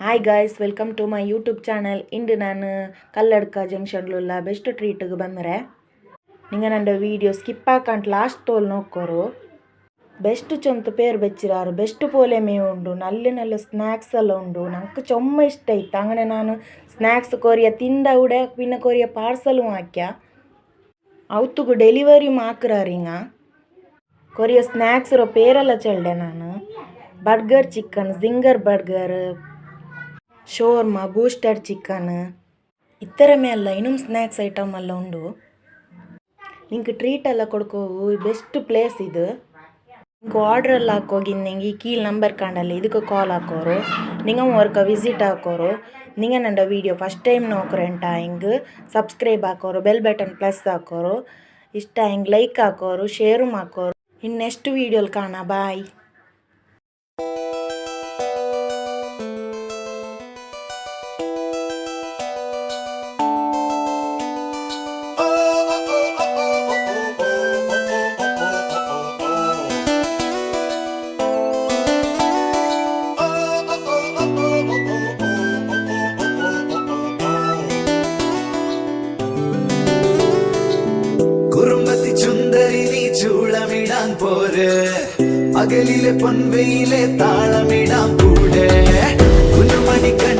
Hi guys welcome to my YouTube channel ಇಂದು ನಾನು Kalladka ಜಂಕ್ಷನ್ಲು best ಟ್ರೀಟ್ಗೆ ಬಂದರೆ ನಿಂಗೆ ನಂದು ವೀಡಿಯೋ ಸ್ಕಿಪ್ ಹಾಕಂಡು ಲಾಸ್ಟ್ ತೋಲ್ ನೋಕ್ಕೋರು ಬೆಸ್ಟ್ ಚೊಂತು ಪೇರ್ ಬೆಚ್ಚಿರಾರು ಬೆಸ್ಟ್ ಪೋಲೆ ಮೇ ಉಂಡು ನಲ್ಲೆ ನಲ್ಲಿ ಸ್ನ್ಯಾಕ್ಸ್ ಎಲ್ಲ ಉಂಡು ನಂಗೆ ಚೊಮ್ಮ ಇಷ್ಟ ಇತ್ತು ಅಂಗನೆ ನಾನು ಸ್ನ್ಯಾಕ್ಸ್ ಕೊರಿಯ ತಿಂದ ಉಡೆ ಪಿನ್ನ ಕೊರಿಯ ಪಾರ್ಸಲು ಹಾಕ್ಯ ಅವತ್ತುಗು ಡೆಲಿವರಿ ಮಾಕ್ರಾರಿಂಗ ಕೊರಿಯ ಸ್ನ್ಯಾಕ್ಸ್ ಇರೋ ಪೇರೆಲ್ಲ ಚಳ್ಳೆ ನಾನು burger chicken zinger burger ಶೋರ್ಮ, booster chicken ಇತ್ತರ ಮೇಲ್ಲ ಇನ್ನೊಂದು ಸ್ನ್ಯಾಕ್ಸ್ ಐಟಮ್ ಎಲ್ಲ ಉಂಡು. ನಿಂಗೆ ಟ್ರೀಟ್ ಎಲ್ಲ ಕೊಡ್ಕೋವು ಬೆಸ್ಟ್ ಪ್ಲೇಸ್ ಇದು. ನಿಂಗೆ ಆರ್ಡ್ರ್ ಎಲ್ಲ ಹಾಕೋಗಿ, ನಿಂಗೆ ಈ ಕೀಲ್ ನಂಬರ್ ಕಾಣಲ್ಲ ಇದಕ್ಕೆ ಕಾಲ್ ಹಾಕೋರು. ನಿಂಗೆ ವರ್ಕ ವಿಸಿಟ್ ಹಾಕೋರು. ನಿಂಗೆ ನನ್ನ ವೀಡಿಯೋ ಫಸ್ಟ್ ಟೈಮ್ ನೋಕ್ರೆಂಟ ಹಿಂಗೆ? ಸಬ್ಸ್ಕ್ರೈಬ್ ಹಾಕೋರು ಬೆಲ್ ಬಟನ್ ಪ್ಲಸ್ ಹಾಕೋರು. ಇಷ್ಟ ಹಿಂಗೆ ಲೈಕ್ ಹಾಕೋರು ಶೇರು ಹಾಕೋರು. ಇನ್ನು ನೆಕ್ಸ್ಟ್ ವೀಡಿಯೋಲಿ ಕಾಣ ಬಾಯ್ ചൂളമിടാൻ പോര്. പകലിലെ പൊൻവെയിലെ താളമിടാൻ കൂടെ. കുഞ്ഞുമണി കണ്ണ